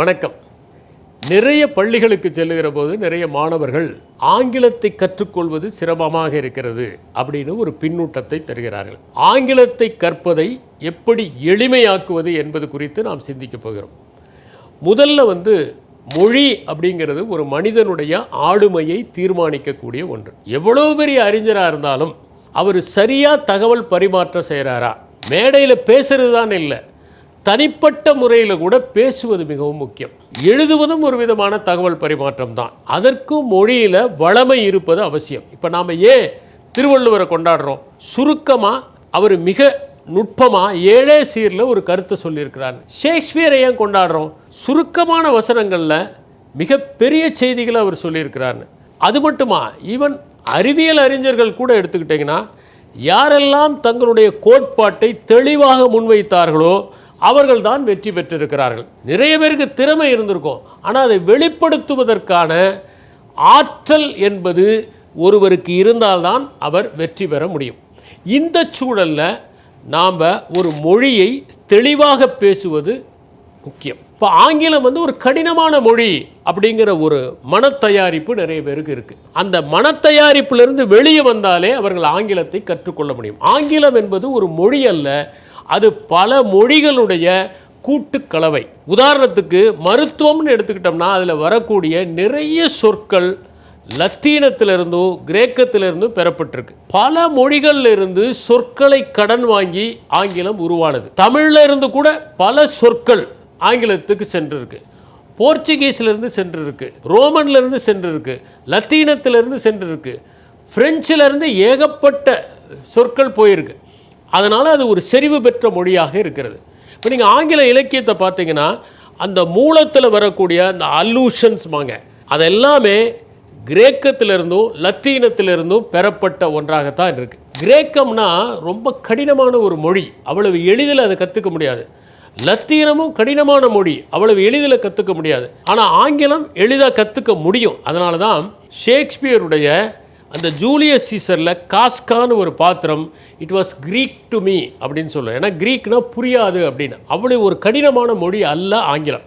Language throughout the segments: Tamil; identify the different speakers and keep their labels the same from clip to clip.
Speaker 1: வணக்கம். நிறைய பள்ளிகளுக்கு செல்லுகிற போது நிறைய மாணவர்கள் ஆங்கிலத்தை கற்றுக்கொள்வது சிரமமாக இருக்கிறது அப்படின்னு ஒரு பின்னூட்டத்தை தருகிறார்கள். ஆங்கிலத்தை கற்பதை எப்படி எளிமையாக்குவது என்பது குறித்து நாம் சிந்திக்கப் போகிறோம். முதல்ல வந்து மொழி அப்படிங்கிறது ஒரு மனிதனுடைய ஆளுமையை தீர்மானிக்கக்கூடிய ஒன்று. எவ்வளோ பெரிய அறிஞராக இருந்தாலும் அவர் சரியாக தகவல் பரிமாற்றம் செய்கிறாரா மேடையில் பேசுறது தான் இல்லை. தனிப்பட்ட முறையில் கூட பேசுவது மிகவும் முக்கியம். எழுதுவதும் ஒரு விதமான தகவல் பரிமாற்றம் தான். அதற்கும் மொழியில் வளமை இருப்பது அவசியம். இப்போ நாம் ஏன் திருவள்ளுவரை கொண்டாடுறோம்? சுருக்கமாக அவர் மிக நுட்பமாக ஏழே சீரில் ஒரு கருத்தை சொல்லியிருக்கிறார். ஷேக்ஸ்பியரை ஏன் கொண்டாடுறோம்? சுருக்கமான வசனங்களில் மிக பெரிய செய்திகளை அவர் சொல்லியிருக்கிறார்னு அது மட்டுமா? ஈவன் அறிவியல் அறிஞர்கள் கூட எடுத்துக்கிட்டிங்கன்னா யாரெல்லாம் தங்களுடைய கோட்பாட்டை தெளிவாக முன்வைத்தார்களோ அவர்கள் தான் வெற்றி பெற்றிருக்கிறார்கள். நிறைய பேருக்கு திறமை இருந்திருக்கும். ஆனால் அதை வெளிப்படுத்துவதற்கான ஆற்றல் என்பது ஒருவருக்கு இருந்தால்தான் அவர் வெற்றி பெற முடியும். இந்த சூழலில் நாம் ஒரு மொழியை தெளிவாக பேசுவது முக்கியம். இப்போ ஆங்கிலம் வந்து ஒரு கடினமான மொழி அப்படிங்கிற ஒரு மனத்தயாரிப்பு நிறைய பேருக்கு இருக்குது அந்த மனத்தயாரிப்பிலிருந்து வெளியே வந்தாலே அவர்கள் ஆங்கிலத்தை கற்றுக்கொள்ள முடியும். ஆங்கிலம் என்பது ஒரு மொழி அல்ல அது பல மொழிகளுடைய கூட்டுக்கலவை. உதாரணத்துக்கு மருத்துவம்னு எடுத்துக்கிட்டோம்னா அதில் வரக்கூடிய நிறைய சொற்கள் லத்தீனத்திலிருந்தும் கிரேக்கத்திலிருந்தும் பெறப்பட்டிருக்கு. பல மொழிகளில் இருந்து சொற்களை கடன் வாங்கி ஆங்கிலம் உருவானது. தமிழ்ல இருந்து கூட பல சொற்கள் ஆங்கிலத்துக்கு சென்றிருக்கு. போர்ச்சுகீஸ்லேருந்து சென்றிருக்கு. ரோமன்லேருந்து சென்றிருக்கு. லத்தீனத்திலேருந்து சென்றிருக்கு. ஃப்ரெஞ்சிலேருந்து ஏகப்பட்ட சொற்கள் போயிருக்கு. அதனால் அது ஒரு செறிவு பெற்ற மொழியாக இருக்கிறது. இப்போ நீங்கள் ஆங்கில இலக்கியத்தை பார்த்தீங்கன்னா அந்த மூலத்தில் வரக்கூடிய அந்த அல்லூஷன்ஸ்மாங்க அதெல்லாமே கிரேக்கத்திலிருந்தும் லத்தீனத்திலிருந்தும் பெறப்பட்ட ஒன்றாகத்தான் இருக்குது கிரேக்கம்னா ரொம்ப கடினமான ஒரு மொழி அவ்வளவு எளிதில் அதை கற்றுக்க முடியாது. லத்தீனமும் கடினமான மொழி அவ்வளவு எளிதில் கற்றுக்க முடியாது. ஆனால் ஆங்கிலம் எளிதாக கற்றுக்க முடியும். அதனால தான் ஷேக்ஸ்பியருடைய அந்த ஜூலியஸ் சீசரில் காஸ்கான்னு ஒரு பாத்திரம் it was Greek to me அப்படின்னு சொல்லுவோம். ஏன்னா க்ரீக்னால் புரியாது அப்படின்னு. அவ்வளோ ஒரு கடினமான மொழி அல்ல ஆங்கிலம்.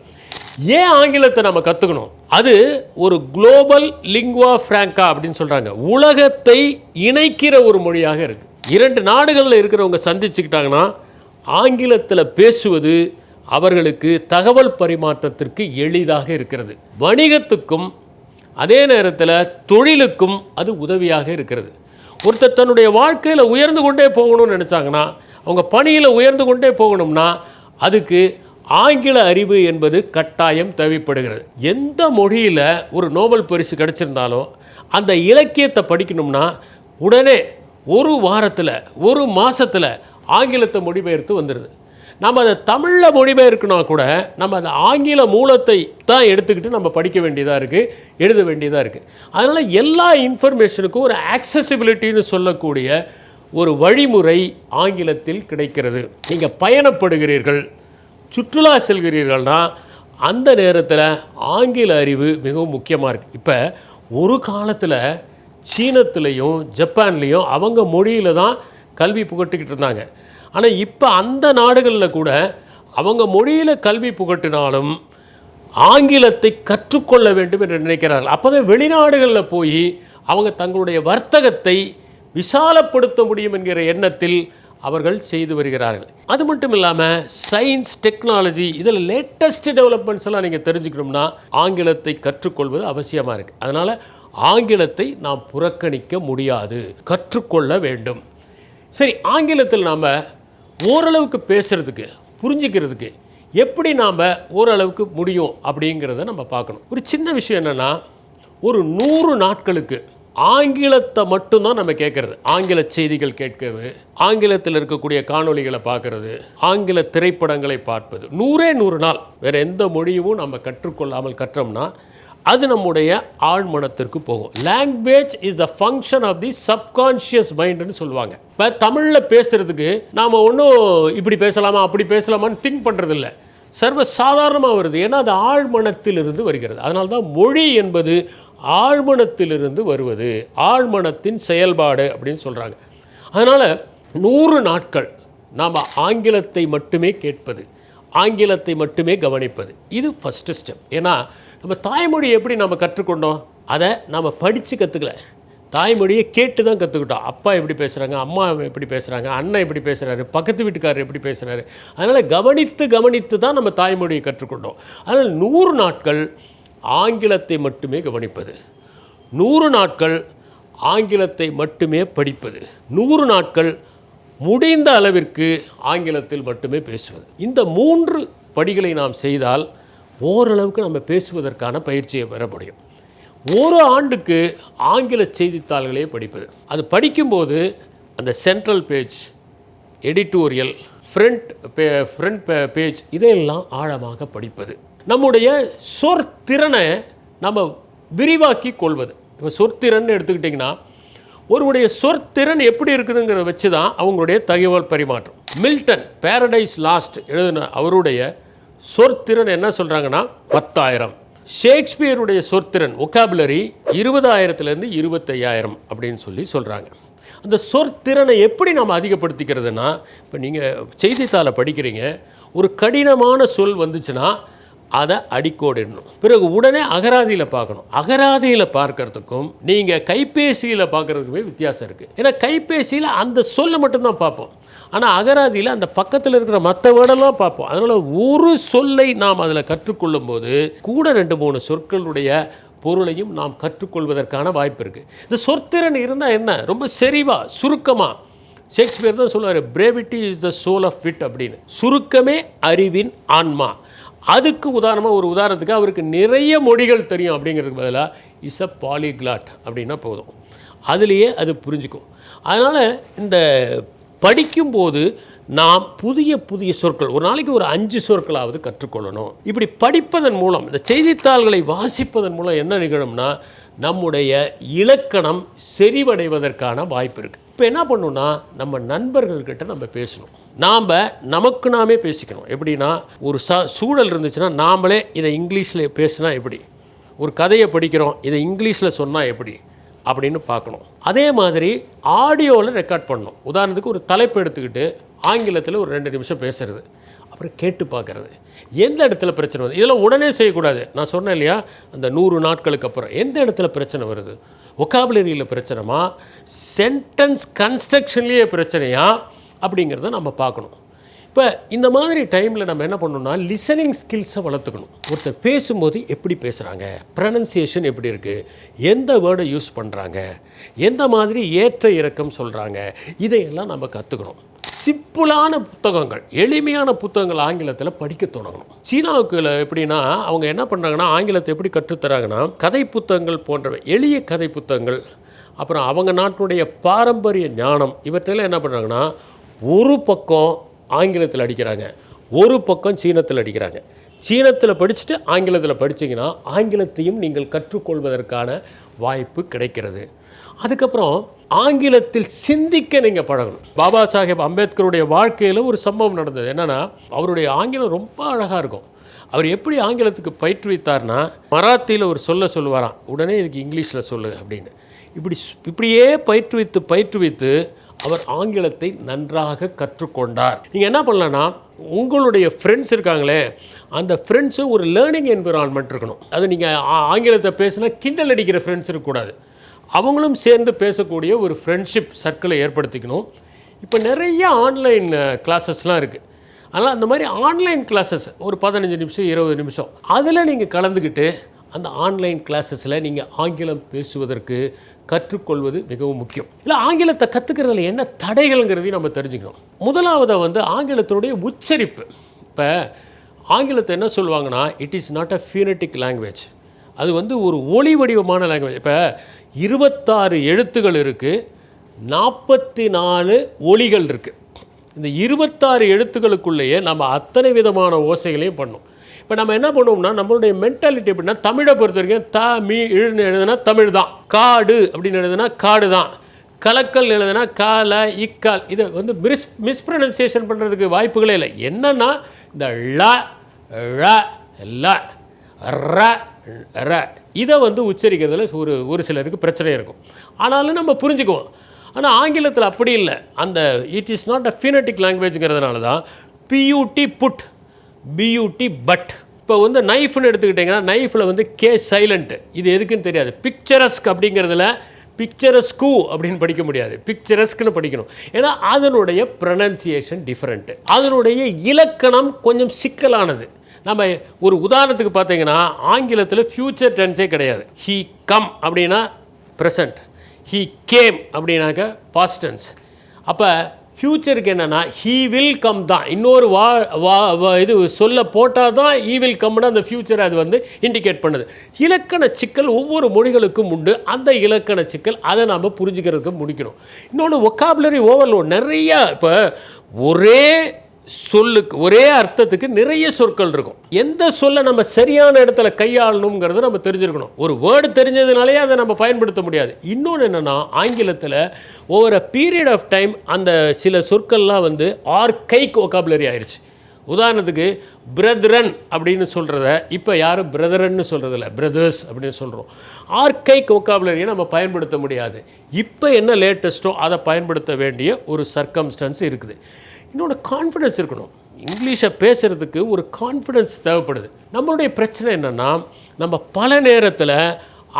Speaker 1: ஏன் ஆங்கிலத்தை நம்ம கற்றுக்கணும் அது ஒரு குளோபல் லிங்குவா ஃப்ராங்கா அப்படின்னு சொல்கிறாங்க உலகத்தை இணைக்கிற ஒரு மொழியாக இருக்குது இரண்டு நாடுகளில் இருக்கிறவங்க சந்திச்சுக்கிட்டாங்கன்னா ஆங்கிலத்தில் பேசுவது அவர்களுக்கு தகவல் பரிமாற்றத்திற்கு எளிதாக இருக்கிறது. வணிகத்துக்கும் அதே நேரத்தில் தொழிலுக்கும் அது உதவியாக இருக்கிறது. ஒருத்தர் தன்னுடைய வாழ்க்கையில் உயர்ந்து கொண்டே போகணும்னு நினச்சாங்கன்னா அவங்க பணியில் உயர்ந்து கொண்டே போகணும்னா அதுக்கு ஆங்கில அறிவு என்பது கட்டாயம் தேவைப்படுகிறது. எந்த மொழியில் ஒரு நோபல் பரிசு கிடச்சிருந்தாலும் அந்த இலக்கியத்தை படிக்கணும்னா உடனே ஒரு வாரத்தில் ஒரு மாதத்தில் ஆங்கிலத்தை மொழிபெயர்த்து வந்துடுது நம்ம அதை தமிழில் மொழிபெயர்க்கணும்னா கூட நம்ம அந்த ஆங்கில மூலத்தை தான் எடுத்துக்கிட்டு நம்ம படிக்க வேண்டியதாக இருக்குது எழுத வேண்டியதாக இருக்குது அதனால் எல்லா இன்ஃபர்மேஷனுக்கும் ஒரு ஆக்சசிபிலிட்டின்னு சொல்லக்கூடிய ஒரு வழிமுறை ஆங்கிலத்தில் கிடைக்கிறது. நீங்கள் பயணப்படுகிறீர்கள் சுற்றுலா செல்கிறீர்கள்னா அந்த நேரத்தில் ஆங்கில அறிவு மிகவும் முக்கியமாக இருக்குது இப்போ ஒரு காலத்தில் சீனத்துலேயும் ஜப்பான்லேயும் அவங்க மொழியில் தான் கல்வி புகட்டிக்கிட்டு இருந்தாங்க. ஆனால் இப்போ அந்த நாடுகளில் கூட அவங்க மொழியில் கல்வி புகட்டினாலும் ஆங்கிலத்தை கற்றுக்கொள்ள வேண்டும் என்று நினைக்கிறார்கள். அப்போ தான் வெளிநாடுகளில் போய் அவங்க தங்களுடைய வர்த்தகத்தை விசாலப்படுத்த முடியும் என்கிற எண்ணத்தில் அவர்கள் செய்து வருகிறார்கள். அது மட்டும் இல்லாமல் சயின்ஸ் டெக்னாலஜி இதில் லேட்டஸ்ட் டெவலப்மெண்ட்ஸ் எல்லாம் நீங்கள் தெரிஞ்சுக்கணும்னா ஆங்கிலத்தை கற்றுக்கொள்வது அவசியமாக இருக்குது அதனால் ஆங்கிலத்தை நாம் புறக்கணிக்க முடியாது. கற்றுக்கொள்ள வேண்டும். சரி ஆங்கிலத்தில் நாம் ஓரளவுக்கு பேசுகிறதுக்கு புரிஞ்சுக்கிறதுக்கு எப்படி நாம் ஓரளவுக்கு முடியும் அப்படிங்கிறத நம்ம பார்க்கணும். ஒரு சின்ன விஷயம் என்னென்னா ஒரு நூறு நாட்களுக்கு ஆங்கிலத்தை மட்டும்தான் நம்ம கேட்கறது. ஆங்கில செய்திகள் கேட்கிறது ஆங்கிலத்தில் இருக்கக்கூடிய காணொளிகளை பார்க்கறது ஆங்கில திரைப்படங்களை பார்ப்பது. நூறே நூறு நாள். வேறு எந்த மொழியும் நம்ம கற்றுக்கொள்ளாமல் கற்றோம்னா அது நம்முடைய ஆழ்மனத்திற்கு போகும். Language is the function of the subconscious மைண்டுன்னு சொல்லுவாங்க. இப்போ தமிழில் பேசுகிறதுக்கு நாம் ஒன்றும் இப்படி பேசலாமா அப்படி பேசலாமான்னு திங்க் பண்ணுறதில்ல சர்வ சாதாரணமாக வருது. ஏன்னா அது ஆழ்மனத்திலிருந்து வருகிறது. அதனால தான் மொழி என்பது ஆழ்மனத்திலிருந்து வருவது. ஆழ்மனத்தின் செயல்பாடு அப்படின்னு சொல்கிறாங்க அதனால் நூறு நாட்கள் நாம் ஆங்கிலத்தை மட்டுமே கேட்பது ஆங்கிலத்தை மட்டுமே கவனிப்பது. இது ஃபஸ்ட்டு ஸ்டெப் ஏன்னா நம்ம தாய்மொழி எப்படி நம்ம கற்றுக்கொண்டோம்? அதை நம்ம படித்து கற்றுக்கல தாய்மொழியை கேட்டு தான் கற்றுக்கிட்டோம் அப்பா எப்படி பேசுகிறாங்க அம்மா எப்படி பேசுகிறாங்க அண்ணன் எப்படி பேசுகிறாரு பக்கத்து வீட்டுக்காரர் எப்படி பேசுகிறாரு அதனால் கவனித்து கவனித்து தான் நம்ம தாய்மொழியை கற்றுக்கொண்டோம். அதனால் நூறு நாட்கள் ஆங்கிலத்தை மட்டுமே கவனிப்பது. நூறு நாட்கள் ஆங்கிலத்தை மட்டுமே படிப்பது. நூறு நாட்கள் முடிந்த அளவிற்கு ஆங்கிலத்தில் மட்டுமே பேசுவது. இந்த மூன்று படிகளை நாம் செய்தால் ஓரளவுக்கு நம்ம பேசுவதற்கான பயிற்சியை பெற முடியும். ஒரு ஆண்டுக்கு ஆங்கில செய்தித்தாள்களே படிப்பது. அது படிக்கும்போது அந்த சென்ட்ரல் பேஜ் எடிட்டோரியல் ஃப்ரண்ட் பே ஃப்ரண்ட் பேஜ் இதையெல்லாம் ஆழமாக படிப்பது. நம்முடைய சொற்திறனை நம்ம விரிவாக்கி கொள்வது. இப்போ சொற்திறன் எடுத்துக்கிட்டிங்கன்னா ஒருவருடைய சொற்திறன் எப்படி இருக்குதுங்கிறத வச்சு தான் அவங்களுடைய தகவல் பரிமாற்றம். மில்டன் பேரடைஸ் லாஸ்ட் எழுதின அவருடைய சொற்திறன் என்ன சொல்கிறாங்கன்னா பத்தாயிரம். ஷேக்ஸ்பியருடைய சொற்திறன் ஒக்காபுலரி இருபதாயிரத்துலேருந்து இருபத்தையாயிரம் அப்படின்னு சொல்லி சொல்கிறாங்க அந்த சொற்திறனை எப்படி நம்ம அதிகப்படுத்திக்கிறதுனா இப்போ நீங்கள் செய்தித்தாளை படிக்கிறீங்க ஒரு கடினமான சொல் வந்துச்சுன்னா அதை அடிக்கோடிடணும். பிறகு உடனே அகராதியில் பார்க்கணும். அகராதியில் பார்க்கறதுக்கும் நீங்கள் கைபேசியில் பார்க்கறதுக்குமே வித்தியாசம் இருக்குது ஏன்னா கைபேசியில் அந்த சொல்லை மட்டும்தான் பார்ப்போம். ஆனால் அகராதியில் அந்த பக்கத்தில் இருக்கிற மற்ற வேர்டெல்லாம் பார்ப்போம். அதனால் ஒரு சொல்லை நாம் அதில் கற்றுக்கொள்ளும் போது கூட ரெண்டு மூணு சொற்களுடைய பொருளையும் நாம் கற்றுக்கொள்வதற்கான வாய்ப்பு இருக்குது இந்த சொற்திறன் இருந்தால் என்ன? ரொம்ப செறிவாக சுருக்கமாக ஷேக்ஸ்பியர் தான் சொல்லுவார் brevity is the soul of wit அப்படின்னு. சுருக்கமே அறிவின் ஆன்மா. அதுக்கு உதாரணமாக ஒரு உதாரணத்துக்கு அவருக்கு நிறைய மொழிகள் தெரியும் அப்படிங்கிறதுக்கு பதிலாக இஸ் அ பாலிகிளாட் அப்படின்னா போதும். அதுலேயே அது புரிஞ்சுக்கும். அதனால் இந்த படிக்கும்போது நாம் புதிய புதிய சொற்கள் ஒரு நாளைக்கு ஒரு அஞ்சு சொற்களாவது கற்றுக்கொள்ளணும். இப்படி படிப்பதன் மூலம் இந்த செய்தித்தாள்களை வாசிப்பதன் மூலம் என்ன நிகழும்னா நம்முடைய இலக்கணம் செறிவடைவதற்கான வாய்ப்பு இருக்குது இப்போ என்ன பண்ணணும்னா நம்ம நண்பர்கள்கிட்ட நம்ம பேசணும். நாம் நமக்கு நாமே பேசிக்கணும். எப்படின்னா ஒரு ச சூழல் இருந்துச்சுன்னா நாமளே இதை இங்கிலீஷில் பேசினா எப்படி? ஒரு கதையை படிக்கிறோம் இதை இங்கிலீஷில் சொன்னால் எப்படி? அப்படின்னு பார்க்கணும். அதே மாதிரி ஆடியோவில் ரெக்கார்ட் பண்ணணும். உதாரணத்துக்கு ஒரு தலைப்பு எடுத்துக்கிட்டு ஆங்கிலத்தில் ஒரு ரெண்டு நிமிஷம் பேசுறது. அப்புறம் கேட்டு பார்க்குறது. எந்த இடத்துல பிரச்சனை வருது? இதெல்லாம் உடனே செய்யக்கூடாது. நான் சொன்னேன் இல்லையா? அந்த நூறு நாட்களுக்கு அப்புறம். எந்த இடத்துல பிரச்சனை வருது? ஒக்காபுலரியில் பிரச்சனைமா? சென்டென்ஸ் கன்ஸ்ட்ரக்ஷன்லேயே பிரச்சனையா? அப்படிங்கிறத நம்ம பார்க்கணும். இப்போ இந்த மாதிரி டைமில் நம்ம என்ன பண்ணணும்னா லிசனிங் ஸ்கில்ஸை வளர்த்துக்கணும். ஒருத்தர் பேசும்போது எப்படி பேசுகிறாங்க ப்ரனன்சியேஷன் எப்படி இருக்குது எந்த வேர்டை யூஸ் பண்ணுறாங்க எந்த மாதிரி ஏற்ற இறக்கம் சொல்கிறாங்க இதையெல்லாம் நம்ம கற்றுக்கணும் சிம்பிளான புத்தகங்கள் எளிமையான புத்தகங்கள் ஆங்கிலத்தில் படிக்க தொடங்கணும். சீனாவுக்குள்ள எப்படின்னா அவங்க என்ன பண்ணுறாங்கன்னா ஆங்கிலத்தை எப்படி கற்றுத்தராங்கன்னா கதை புத்தகங்கள் போன்றவை எளிய கதை புத்தகங்கள் அப்புறம் அவங்க நாட்டுடைய பாரம்பரிய ஞானம் இவற்றெல்லாம் என்ன பண்ணுறாங்கன்னா ஒரு பக்கம் ஆங்கிலத்தில் அடிக்கிறாங்க. ஒரு பக்கம் சீனத்தில் அடிக்கிறாங்க. சீனத்தில் படிச்சுட்டு ஆங்கிலத்தில் படிச்சீங்கன்னா ஆங்கிலத்தையும் நீங்கள் கற்றுக்கொள்வதற்கான வாய்ப்பு கிடைக்கிறது. அதுக்கப்புறம் ஆங்கிலத்தில் சிந்திக்க நீங்கள் பழகணும். பாபா சாஹேப் அம்பேத்கருடைய வாழ்க்கையில் ஒரு சம்பவம் நடந்தது. என்னென்னா அவருடைய ஆங்கிலம் ரொம்ப அழகாக இருக்கும். அவர் எப்படி ஆங்கிலத்துக்கு பயிற்றுவித்தார்னா மராத்தியில் ஒரு சொல்ல சொல்லுவாராம். உடனே இதுக்கு இங்கிலீஷில் சொல்லு அப்படின்னு. இப்படி இப்படியே பயிற்றுவித்து பயிற்றுவித்து அவர் ஆங்கிலத்தை நன்றாக கற்றுக்கொண்டார். நீங்கள் என்ன பண்ணலான்னா உங்களுடைய ஃப்ரெண்ட்ஸ் இருக்காங்களே அந்த ஃப்ரெண்ட்ஸு ஒரு லேர்னிங் என்விரான்மெண்ட் இருக்கணும். அது நீங்கள் ஆங்கிலத்தை பேசினா கிண்டல் அடிக்கிற ஃப்ரெண்ட்ஸ் இருக்கக்கூடாது. அவங்களும் சேர்ந்து பேசக்கூடிய ஒரு ஃப்ரெண்ட்ஷிப் சர்க்கிளை ஏற்படுத்திக்கணும். இப்போ நிறைய ஆன்லைன் கிளாஸஸ்லாம் இருக்குது அதனால் அந்த மாதிரி ஆன்லைன் கிளாஸஸ் ஒரு பதினஞ்சு நிமிஷம் இருபது நிமிஷம் அதில் நீங்கள் கலந்துக்கிட்டு அந்த ஆன்லைன் கிளாஸஸில் நீங்கள் ஆங்கிலம் பேசுவதற்கு கற்றுக்கொள்வது மிகவும் முக்கியம். இல்லை ஆங்கிலத்தை கற்றுக்கிறதுல என்ன தடைகள்ங்கிறதையும் நம்ம தெரிஞ்சுக்கணும். முதலாவதை வந்து ஆங்கிலத்தினுடைய உச்சரிப்பு. இப்போ ஆங்கிலத்தை என்ன சொல்லுவாங்கன்னா it is not a phonetic language அது வந்து ஒரு ஒளி வடிவமான லாங்குவேஜ் இப்போ இருபத்தாறு எழுத்துகள் இருக்குது நாற்பத்தி நாலு ஒளிகள் இருக்குது இந்த இருபத்தாறு எழுத்துக்களுக்குள்ளேயே நம்ம அத்தனை விதமான ஓசைகளையும் பண்ணோம் இப்போ நம்ம என்ன பண்ணுவோம்னா நம்மளுடைய மென்டாலிட்டி எப்படின்னா தமிழை பொறுத்த வரைக்கும் த மீ இழுன்னு எழுதுனா தமிழ் தான் காடு அப்படின்னு எழுதுனா காடு தான் கலக்கல் எழுதுனா கால இக்கால் இதை வந்து மிஸ் மிஸ்ப்ரனன்சியேஷன் பண்ணுறதுக்கு வாய்ப்புகளே இல்லை. என்னன்னா இந்த ல ழ ல ர ர. இதை வந்து உச்சரிக்கிறதுல ஒரு ஒரு சிலருக்கு பிரச்சனை இருக்கும். ஆனாலும் நம்ம புரிஞ்சுக்குவோம். ஆனால் ஆங்கிலத்தில் அப்படி இல்லை. அந்த it is not a phonetic லாங்குவேஜுங்கிறதுனால தான் பியூடி புட் பியூட்டி பட் இப்போ வந்து நைஃப்னு எடுத்துக்கிட்டிங்கன்னா நைஃப்பில் வந்து கே சைலண்ட்டு இது எதுக்குன்னு தெரியாது. பிக்சரஸ்க் அப்படிங்கிறதுல பிக்சரஸ்கு அப்படின்னு படிக்க முடியாது. பிக்சரஸ்க்குன்னு படிக்கணும். ஏன்னா அதனுடைய ப்ரனன்சியேஷன் டிஃப்ரெண்ட்டு அதனுடைய இலக்கணம் கொஞ்சம் சிக்கலானது. நம்ம ஒரு உதாரணத்துக்கு பார்த்தீங்கன்னா ஆங்கிலத்தில் ஃப்யூச்சர் டென்ஸே கிடையாது. ஹீ கம் அப்படின்னா ப்ரெசண்ட் ஹீ கேம் அப்படின்னாக்க பாஸ்டன்ஸ் டென்ஸ் அப்போ ஃப்யூச்சருக்கு என்னென்னா ஹீ வில் கம் தான். இன்னொரு வா வா இது சொல்ல போட்டால் தான் ஈ வில் கம்னு அந்த ஃப்யூச்சரை அது வந்து இண்டிகேட் பண்ணுது. இலக்கண சிக்கல் ஒவ்வொரு மொழிகளுக்கும் உண்டு. அந்த இலக்கண சிக்கல் அதை நாம் புரிஞ்சுக்கிறதுக்கு முடிக்கணும். இன்னொன்று ஒக்காபுலரி ஓவர்லோட் நிறையா இப்போ ஒரே சொல்லுக்கு ஒரே அர்த்தத்துக்கு நிறைய சொற்கள் இருக்கும். எந்த சொல்லை நம்ம சரியான இடத்துல கையாளணுங்கிறத நம்ம தெரிஞ்சிருக்கணும். ஒரு வேர்டு தெரிஞ்சதுனாலே அதை நம்ம பயன்படுத்த முடியாது. இன்னொன்று என்னென்னா ஆங்கிலத்தில் over a period of time அந்த சில சொற்கள்லாம் வந்து ஆர்கைக் ஒகாபுலரி ஆயிடுச்சு உதாரணத்துக்கு பிரதரன் அப்படின்னு சொல்கிறத இப்போ யாரும் பிரதரன்னு சொல்கிறதில்ல பிரதர்ஸ் அப்படின்னு சொல்கிறோம் ஆர்கைக் ஒக்காபுலரியை நம்ம பயன்படுத்த முடியாது. இப்போ என்ன லேட்டஸ்ட்டோ அதை பயன்படுத்த வேண்டிய ஒரு சர்க்கம்ஸ்டன்ஸ் இருக்குது. இன்னொன்று கான்ஃபிடென்ஸ் இருக்கணும். இங்கிலீஷை பேசுகிறதுக்கு ஒரு கான்ஃபிடென்ஸ் தேவைப்படுது. நம்மளுடைய பிரச்சனை என்னென்னா நம்ம பல நேரத்தில்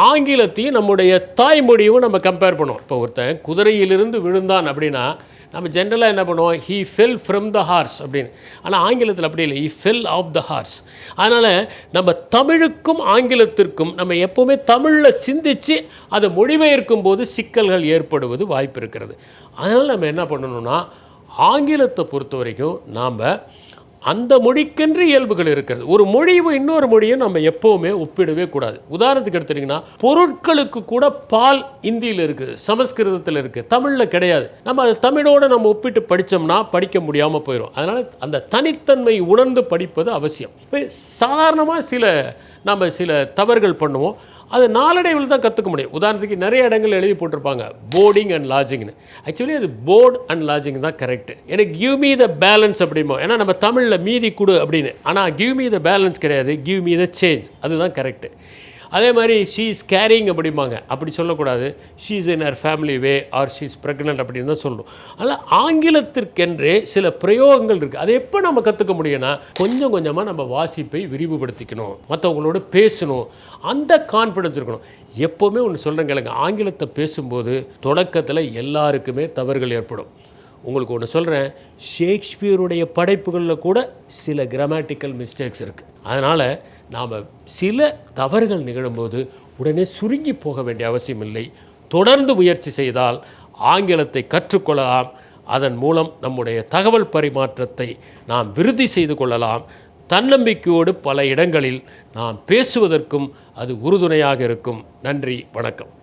Speaker 1: ஆங்கிலத்தையும் நம்முடைய தாய்மொழியும் நம்ம கம்பேர் பண்ணுவோம். இப்போ ஒருத்தன் குதிரையிலிருந்து விழுந்தான் அப்படின்னா நம்ம ஜென்ரலாக என்ன பண்ணுவோம்? He fell from the horse அப்படின்னு. ஆனால் ஆங்கிலத்தில் அப்படி இல்லை. He fell off the horse அதனால் நம்ம தமிழுக்கும் ஆங்கிலத்திற்கும் நம்ம எப்போவுமே தமிழில் சிந்தித்து அதை மொழிபெயர்க்கும் போது சிக்கல்கள் ஏற்படுவது வாய்ப்பு இருக்கிறது. அதனால் நம்ம என்ன பண்ணணும்னா ஆங்கிலத்தை பொறுத்த வரைக்கும் நாம் அந்த மொழிக்கென்று இயல்புகள் இருக்கிறது. ஒரு மொழியும் இன்னொரு மொழியும் நம்ம எப்போவுமே ஒப்பிடவே கூடாது. உதாரணத்துக்கு எடுத்துட்டிங்கன்னா பொருட்களுக்கு கூட பால் இந்தியில் இருக்குது சமஸ்கிருதத்தில் இருக்குது தமிழில் கிடையாது. நம்ம தமிழோடு நம்ம ஒப்பிட்டு படித்தோம்னா படிக்க முடியாமல் போயிடும் அதனால் அந்த தனித்தன்மை உணர்ந்து படிப்பது அவசியம். இப்போ சாதாரணமாக சில நம்ம சில தவறுகள் பண்ணுவோம். அது நாளடைவில் தான் கற்றுக்க முடியும். உதாரணத்துக்கு நிறைய இடங்கள் எழுதி போட்டிருப்பாங்க போர்டிங் அண்ட் லாஜிங்னு ஆக்சுவலி அது போர்ட் அண்ட் லாஜிங் தான் கரெக்ட் எனக்கு கிவ் மீ த பேலன்ஸ் அப்படிமோ ஏன்னா நம்ம தமிழில் மீதி கொடு அப்படின்னு. ஆனால் கிவ் மீ த பேலன்ஸ் கிடையாது கிவ் மீ த சேஞ்ச் அதுதான் கரெக்டு அதே மாதிரி ஷீ இஸ் கேரிங் அப்படிம்பாங்க. அப்படி சொல்லக்கூடாது. She is in her family way or she is pregnant அப்படின்னு தான் சொல்லணும். அதனால் ஆங்கிலத்திற்கென்றே சில பிரயோகங்கள் இருக்குது அதை எப்போ நம்ம கற்றுக்க முடியும்னா கொஞ்சம் கொஞ்சமாக நம்ம வாசிப்பை விரிவுபடுத்திக்கணும். மற்றவங்களோட பேசணும். அந்த கான்ஃபிடன்ஸ் இருக்கணும். எப்போவுமே ஒன்று சொல்கிறேன் கேளுங்க. ஆங்கிலத்தை பேசும்போது தொடக்கத்தில் எல்லாருக்குமே தவறுகள் ஏற்படும். உங்களுக்கு ஒன்று சொல்கிறேன் ஷேக்ஸ்பியருடைய படைப்புகளில் கூட சில கிராமட்டிக்கல் மிஸ்டேக்ஸ் இருக்குது அதனால் நாம் சில தவறுகள் நிகழும்போது உடனே சுருங்கி போக வேண்டிய அவசியம் இல்லை தொடர்ந்து முயற்சி செய்தால் ஆங்கிலத்தை கற்றுக்கொள்ளலாம். அதன் மூலம் நம்முடைய தகவல் பரிமாற்றத்தை நாம் விருதி செய்து கொள்ளலாம். தன்னம்பிக்கையோடு பல இடங்களில் நாம் பேசுவதற்கும் அது உறுதுணையாக இருக்கும். நன்றி வணக்கம்.